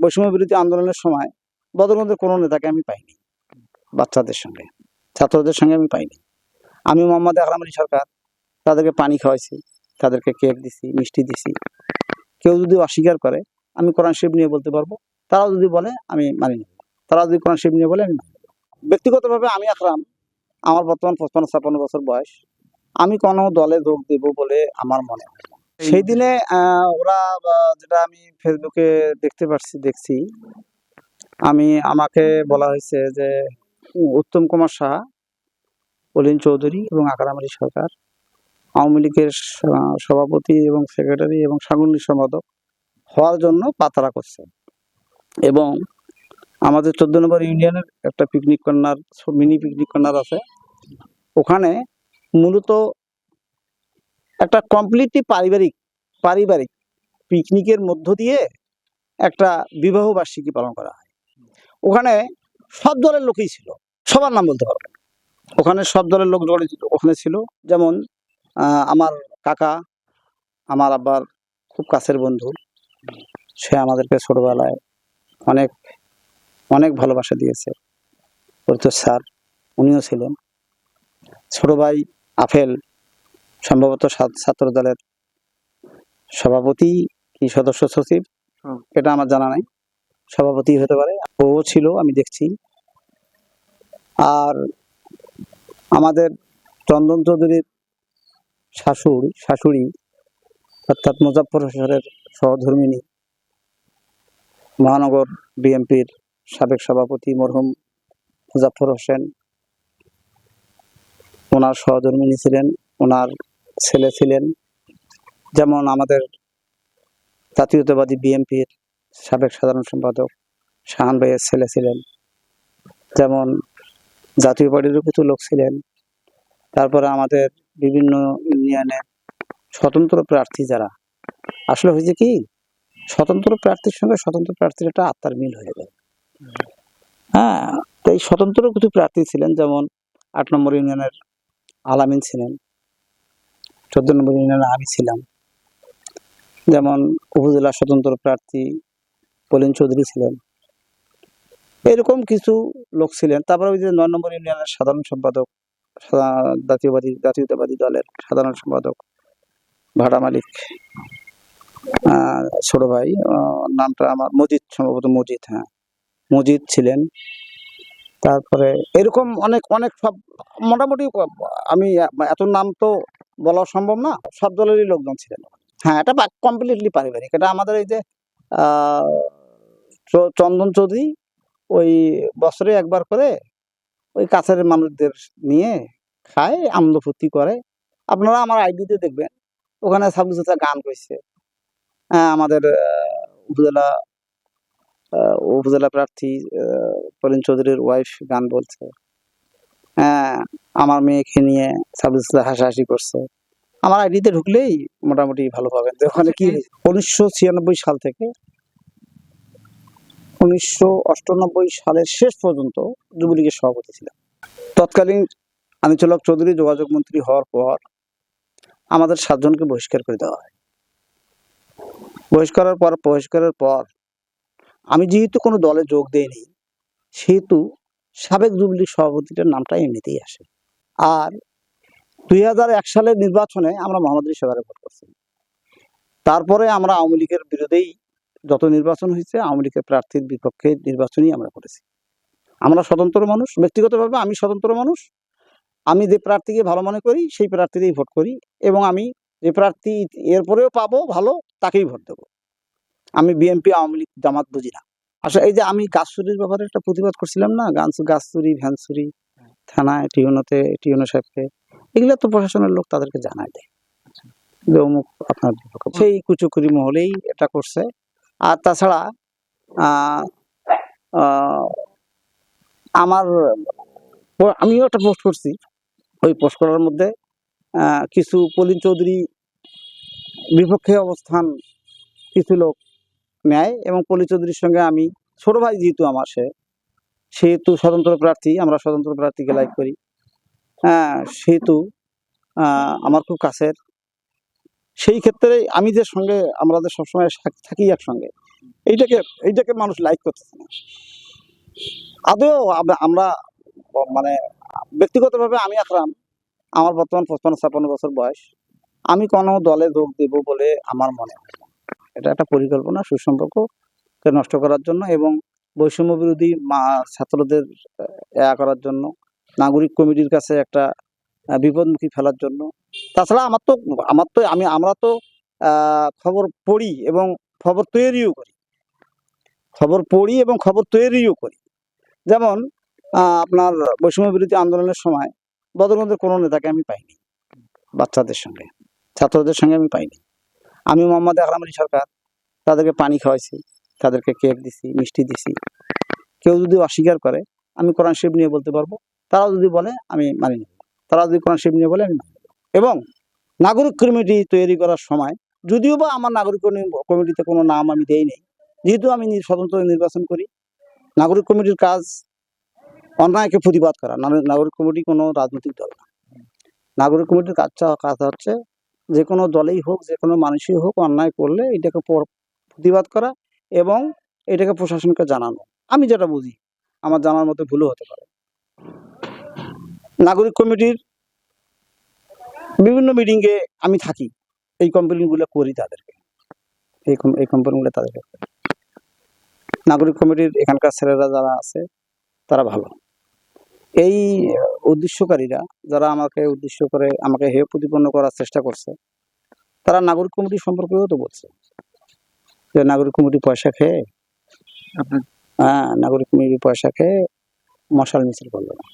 বৈষম্য বিরোধী আন্দোলনের সময় বদরগঞ্জের কোনো নেতাকে আমি পাইনি, বাচ্চাদের সঙ্গে, ছাত্রদের সঙ্গে আমি পাইনি। আমি মোহাম্মদ আকরাম আলী সরকার, তাদেরকে পানি খাওয়াইছি, তাদেরকে কেক দিছি, মিষ্টি দিছি। কেউ যদি অস্বীকার করে, আমি কোরআন শরীফ নিয়ে বলতে পারব তারাও যদি বলে, আমি মানি নেব। তারা যদি কোরআন শরীফ নিয়ে বলে, আমি মানি ব্যক্তিগতভাবে আমি আকরাম, আমার বর্তমান পঁচপান্ন, ছাপ্পান্ন বছর বয়স। আমি কোনো দলে যোগ দেব বলে আমার মনে হয় না। সেই দিনে ওরা যেটা আমি ফেসবুকে দেখতে পাচ্ছি দেখছি, আমি, আমাকে বলা হয়েছে যে, উত্তম কুমার সাহা অলিন চৌধুরী এবং আকরাম আলী সরকার, আওয়ামী লীগের সভাপতি এবং সেক্রেটারি এবং সাংগঠনিক সম্পাদক হওয়ার জন্য পাতারা করছে। এবং আমাদের চোদ্দ নম্বর ইউনিয়নের একটা picnic corner mini picnic corner আছে। ওখানে মূলত একটা কমপ্লিটলি পারিবারিক পারিবারিক পিকনিকের মধ্য দিয়ে একটা বিবাহ বার্ষিকী পালন করা হয়। ওখানে সব দলের লোকই ছিল, সবার নাম বলতে পারব ওখানে সব দলের লোক ওখানে ছিল যেমন আমার কাকা, আমার আব্বার খুব কাছের বন্ধু, সে আমাদেরকে ছোটবেলায় অনেক অনেক ভালোবাসা দিয়েছে। পরিতোষ স্যার, উনিও ছিলেন। ছোট ভাই আফেল সম্ভবত ছাত্র- দলের সভাপতি কি সদস্য সচিব? এটা আমার জানা নাই। সভাপতি হতে পারে। ও ছিল আমি দেখছি। আর আমাদের চন্দন চৌধুরীর শাশুড় শাশুড়ি অর্থাৎ মুজাফর হোসেনের সহধর্মিনী মহানগর বিএনপির সাবেক সভাপতি মরহুম মুজাফর হোসেন ওনার সহধর্মিনী ছিলেন ওনার ছেলে ছিলেন। যেমন আমাদের জাতীয়তাবাদী বিএনপির সাবেক সাধারণ সম্পাদক শাহান ভাইয়ের ছেলে ছিলেন। যেমন জাতীয় পার্টিরও কিছু লোক ছিলেন। তারপরে আমাদের বিভিন্ন ইউনিয়নের স্বতন্ত্র প্রার্থী যারা। আসলে হয়েছে কি, স্বতন্ত্র প্রার্থীর সঙ্গে স্বতন্ত্র প্রার্থীর একটা আত্মার মিল হয়ে যায়। হ্যাঁ তো এই স্বতন্ত্র কিছু প্রার্থী ছিলেন, যেমন আট নম্বর ইউনিয়নের আলামিন ছিলেন। চোদ্দ নম্বর ইউনিয়নে আমি ছিলাম। যেমন উপজেলা স্বতন্ত্র প্রার্থী পলিন চৌধুরী ছিলেন। এরকম কিছু লোক ছিলেন। তারপরে ওই যে নয় নম্বর ইউনিয়নের সাধারণ সম্পাদক জাতীয়বাদী, জাতীয়তাবাদী দলের সাধারণ সম্পাদক ভাড়া মালিক ছোট ভাই নামটা আমার মজিদ, সম্ভবত মজিদ হ্যাঁ। মজিদ ছিলেন। তারপরে এরকম অনেক অনেক সব, মোটামুটি আমি এত নাম তো বলা সম্ভব না, সব দলেরই লোকজন ছিলেন। হ্যাঁ এটা কমপ্লিটলি পারিবারিক। এটা আমাদের এই যে চন্দন চৌধুরী ওই বছরে একবার করে ওই কাছের মানুষদের নিয়ে খায় আনন্দ ফুর্তি করে। আপনারা আমার আইডিতে দেখবেন, ওখানে সাবজুতা গান করছে হ্যাঁ আমাদের উপজেলা উপজেলা প্রার্থী আহ, চৌধুরীর ওয়াইফ গান বলছে। হ্যাঁ আমার মেয়েকে নিয়ে সাবজুতা হাসাহাসি করছে। আমার আইডিতে ঢুকলেই মোটামুটি ভালো পাবেন। ওখানে কি উনিশশো ছিয়ানব্বই সাল থেকে উনিশশো অষ্টানব্বই সালের শেষ পর্যন্ত যুবলীগের সভাপতি ছিলাম তৎকালীন আনিচলক চৌধুরী যোগাযোগ মন্ত্রী হওয়ার পর আমাদের সাতজনকে বহিষ্কার করে দেওয়া হয়। বহিষ্কারের পর বহিষ্কারের পর আমি যেহেতু কোনো দলে যোগ দেইনি, সেহেতু সাবেক যুবলীগ সভাপতিটার নামটা এমনিতেই আসে। আর দুই হাজার এক সালের নির্বাচনে আমরা মোহাম্মদ আলী ভোট করছি। তারপরে আমরা আওয়ামী লীগের বিরোধেই যত নির্বাচন হয়েছে, আওয়ামী লীগের প্রার্থীর বিপক্ষে নির্বাচনই আমরা করেছি। আমরা স্বতন্ত্র মানুষ, ব্যক্তিগতভাবে আমি স্বতন্ত্র মানুষ। আমি যে প্রার্থীকে ভালো মনে করি, সেই প্রার্থীতেই ভোট করি এবং আমি যে প্রার্থী এরপরেও পাবো, ভালো, তাকেই ভোট দেবো। আমি বিএনপি আওয়ামী লীগ, জামাত বুঝি না। আসলে এই যে আমি গাছ চুরির ব্যাপারে একটা প্রতিবাদ করছিলাম না? গাছ গাছ চুরি ভ্যান চুরি থানায় টিউনোতে, টিউনো সাহেবকে, এগুলো তো প্রশাসনের লোক তাদেরকে জানায় দেয়। যে অমুক আপনার সেই কুচুকুরি মহলেই এটা করছে। আর তাছাড়া আমার, আমিও একটা পোস্ট করছি। ওই পোস্ট করার মধ্যে কিছু পলিন চৌধুরী বিপক্ষে অবস্থান, কিছু লোক নেয় এবং পলি চৌধুরীর সঙ্গে আমি, ছোট ভাই যেহেতু আমার সে, সেহেতু স্বতন্ত্র প্রার্থী, আমরা স্বতন্ত্র প্রার্থীকে লাইক করি। হ্যাঁ সেহেতু আমার খুব কাছের। সেই ক্ষেত্রে আমি যে সঙ্গে আমাদের সবসময় থাকি একসঙ্গে, এইটাকে এইটাকে মানুষ লাইক করতেছে না। আদৌ আমরা মানে ব্যক্তিগতভাবে আমি আকরাম আমার বর্তমান পঁচপান্ন, ছাপ্পান্ন বছর বয়স, আমি কোনো দলে যোগ দেব বলে আমার মনে হয় এটা একটা পরিকল্পনা সুসম্পর্ককে নষ্ট করার জন্য এবং বৈষম্য বিরোধী মা- ছাত্রদের এয়া করার জন্য, নাগরিক কমিটির কাছে একটা বিপদমুখী ফেলার জন্য। তাছাড়া আমার তো আমার তো, আমি, আমরা তো খবর পড়ি এবং খবর তৈরিও করি। খবর পড়ি এবং খবর তৈরিও করি। যেমন আপনার বৈষম্য বিরোধী আন্দোলনের সময় বদরগঞ্জের কোনো নেতাকে আমি পাইনি, বাচ্চাদের সঙ্গে, ছাত্রদের সঙ্গে আমি পাইনি। আমি মোহাম্মদ আকরাম আলী সরকার, তাদেরকে পানি খাওয়াইছি, তাদেরকে কেক দিছি, মিষ্টি দিছি। কেউ যদি অস্বীকার করে, আমি কোরআন শিব নিয়ে বলতে পারব, তারাও যদি বলে, আমি মানি নেব তারা যদি কোরআন শিব নিয়ে বলে, আমি এবং নাগরিক কমিটি তৈরি করার সময়, যদিও বা আমার নাগরিক কমিটিতে কোনো নাম আমি দেই নেই, যেহেতু আমি স্বতন্ত্র নির্বাচন করি, নাগরিক কমিটির কাজ অন্যায়কে প্রতিবাদ করা, নাগরিক কমিটি কোনো রাজনৈতিক দল না। নাগরিক কমিটির কাজটা কাজ হচ্ছে যে কোনো দলেই হোক, যে কোনো মানুষই হোক অন্যায় করলে এটাকে প্রতিবাদ করা এবং এটাকে প্রশাসনকে জানানো। আমি যেটা বুঝি, আমার জানার মতো ভুলও হতে পারে। নাগরিক কমিটির বিভিন্ন মিটিংয়ে আমি থাকি। এই কমপ্লেনগুলো করি তাদেরকে। এই এই কমপ্লেনগুলো তাদেরকে। নাগরিক কমিটির এখানকার ছেলেরা যারা আছে, তারা ভালো। এই উদ্দেশ্যকারীরা যারা আমাকে উদ্দেশ্য করে আমাকে হেয় প্রতিপন্ন করার চেষ্টা করছে তারা নাগরিক কমিটি সম্পর্কেও তো বলছে যে নাগরিক কমিটি পয়সা খেয়ে হ্যাঁ নাগরিক কমিটি পয়সা খেয়ে মশাল মিছিল করল না।